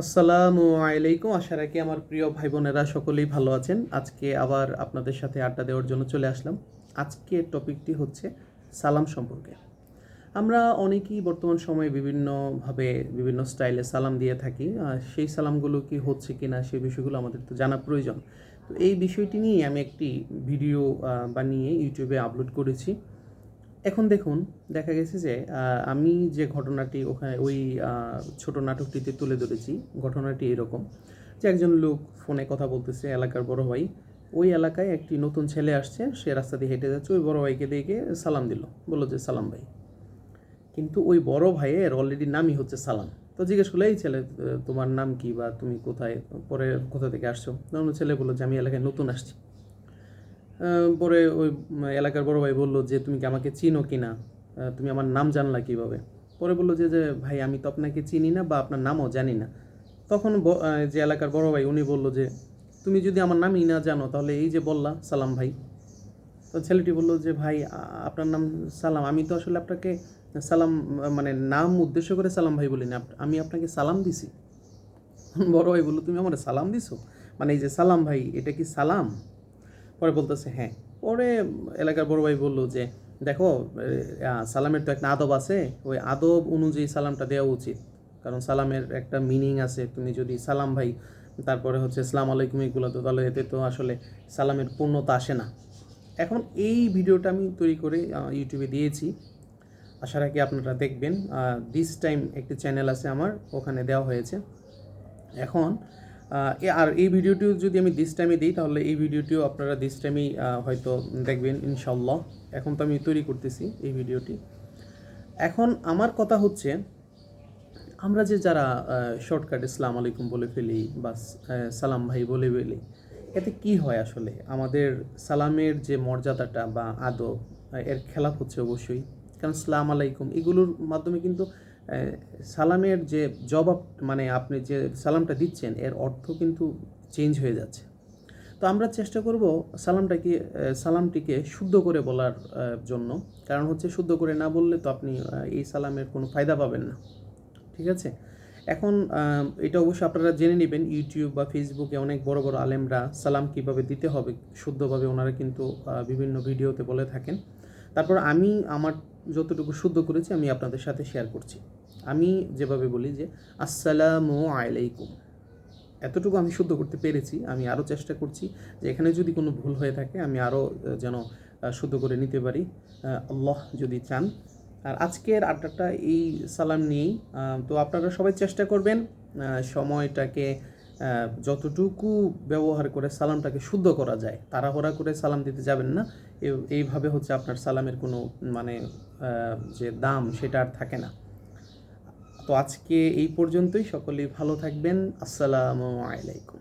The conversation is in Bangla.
আসসালামু আলাইকুম। আশা রাখি আমার প্রিয় ভাই বোনেরা সকলেই ভালো আছেন। আজকে আবার আপনাদের সাথে আড্ডা দেওয়ার জন্য চলে আসলাম। আজকের টপিকটি হচ্ছে সালাম সম্পর্কে। আমরা অনেকেই বর্তমান সময়ে বিভিন্নভাবে বিভিন্ন স্টাইলে সালাম দিয়ে থাকি। সেই সালামগুলো কি হচ্ছে কি না সেই বিষয়গুলো আমাদের তো জানা প্রয়োজন। তো এই বিষয়টি নিয়ে আমি একটি ভিডিও বানিয়ে ইউটিউবে আপলোড করেছি। এখন দেখুন, দেখা গেছে যে আমি যে ঘটনাটি ওখানে ওই ছোট নাটকটিতে তুলে ধরেছি, ঘটনাটি এরকম যে একজন লোক ফোনে কথা বলতেছে, এলাকার বড় ভাই। ওই এলাকায় একটি নতুন ছেলে আসছে, সে রাস্তা দিয়ে হেঁটে যাচ্ছে, ওই বড় ভাইকে দেখে সালাম দিল। বলল যে, সালাম ভাই। কিন্তু ওই বড় ভাইয়ের অলরেডি নামই হচ্ছে সালাম। তো জিজ্ঞেস করল, এই ছেলে, তোমার নাম কি বা তুমি কোথায়, পরে কোথা থেকে আসছো? তখন ছেলে বলল যে, আমি এলাকায় নতুন আসছি। পরে ওই এলাকার বড় ভাই বলল যে, তুমি কি আমাকে চিনো কি না তুমি আমার নাম জানলা কীভাবে? পরে বলল যে যে, ভাই, আমি তো আপনাকে চিনি না বা আপনার নামও জানি না। তখন যে এলাকার বড় ভাই, উনি বলল যে, তুমি যদি আমার নামই না জানো, তাহলে এই যে বললা, সালাম ভাই। তো ছেলেটি বলল যে, ভাই আপনার নাম সালাম। আমি তো আসলে আপনাকে সালাম মানে নাম উদ্দেশ্য করে সালাম ভাই বলিনি। আমি আপনাকে সালাম দিছি। বড় ভাই বলল, তুমি আমার সালাম দিছো? মানে এই যে সালাম ভাই, এটা কি সালাম? পরে বলতেছে হ্যাঁ। পরে এলাকার বড় ভাই বলল যে, দেখো সালামের তো একটা আদব আছে, ওই আদব অনুযায়ী সালামটা দেওয়া উচিত। কারণ সালামের একটা মিনিং আছে, তুমি যদি সালাম ভাই, তারপরে হচ্ছে, সালাম আলাইকুম এগুলো তো, তাহলে এতে তো আসলে সালামের পূর্ণতা আসে না। এখন এই ভিডিওটা আমি তৈরি করে ইউটিউবে দিয়েছি। আশা রাখি আপনারা দেখবেন। দিস টাইম একটি চ্যানেল আছে আমার, ওখানে দেওয়া হয়েছে। এখন আর এই ভিডিওটিও যদি আমি দিস টাইমে দিই, তাহলে এই ভিডিওটিও আপনারা দিস টাইমেই হয়তো দেখবেন, ইনশাল্লাহ। এখন তো আমি তৈরি করতেছি এই ভিডিওটি। এখন আমার কথা হচ্ছে, আমরা যে যারা শর্টকাটে ইসলাম আলাইকুম বলে ফেলি বা সালাম ভাই বলে ফেলি, এতে কি হয় আসলে? আমাদের সালামের যে মর্যাদাটা বা আদব, এর খেলাফ হচ্ছে অবশ্যই। কারণ সালাম আলাইকুম, এগুলোর মাধ্যমে কিন্তু সালামের যে জবাব মানে আপনি যে সালামটা দিচ্ছেন, এর অর্থ কিন্তু চেঞ্জ হয়ে যাচ্ছে। তো আমরা চেষ্টা করব সালামটাকে সালামটিকে শুদ্ধ করে বলার জন্য। কারণ হচ্ছে শুদ্ধ করে না বললে তো আপনি এই সালামের কোনো ফায়দা পাবেন না। ঠিক আছে? এখন এটা অবশ্যই আপনারা জেনে নেবেন ইউটিউব বা ফেসবুকে অনেক বড় বড় আলেমরা সালাম কীভাবে দিতে হবে শুদ্ধভাবে ওনারা কিন্তু বিভিন্ন ভিডিওতে বলে থাকেন। তারপর আমি আমার যতটুকু শুদ্ধ করেছি, আমি আপনাদের সাথে শেয়ার করছি। আমি যেভাবে বলি যে, আসসালামু আলাইকুম। এতটুকু আমি শুদ্ধ করতে পেরেছি, আমি আরও চেষ্টা করছি যে, এখানে যদি কোনো ভুল হয়ে থাকে, আমি আরও যেন শুদ্ধ করে নিতে পারি। আল্লাহ যদি চান। আর আজকের আড্ডাটা এই সালাম নিয়েই। তো আপনারা সবাই চেষ্টা করবেন সময়টাকে যতটুকু ব্যবহার করে সালামটাকে শুদ্ধ করা যায়, তাড়াহড়া করে সালাম দিতে যাবেন না। এইভাবে হচ্ছে আপনার সালামের কোনো মানে যে দাম সেটা আর থাকে না। তো আজকে এই পর্যন্তই। সকলেই ভালো থাকবেন। আসসালামু আলাইকুম।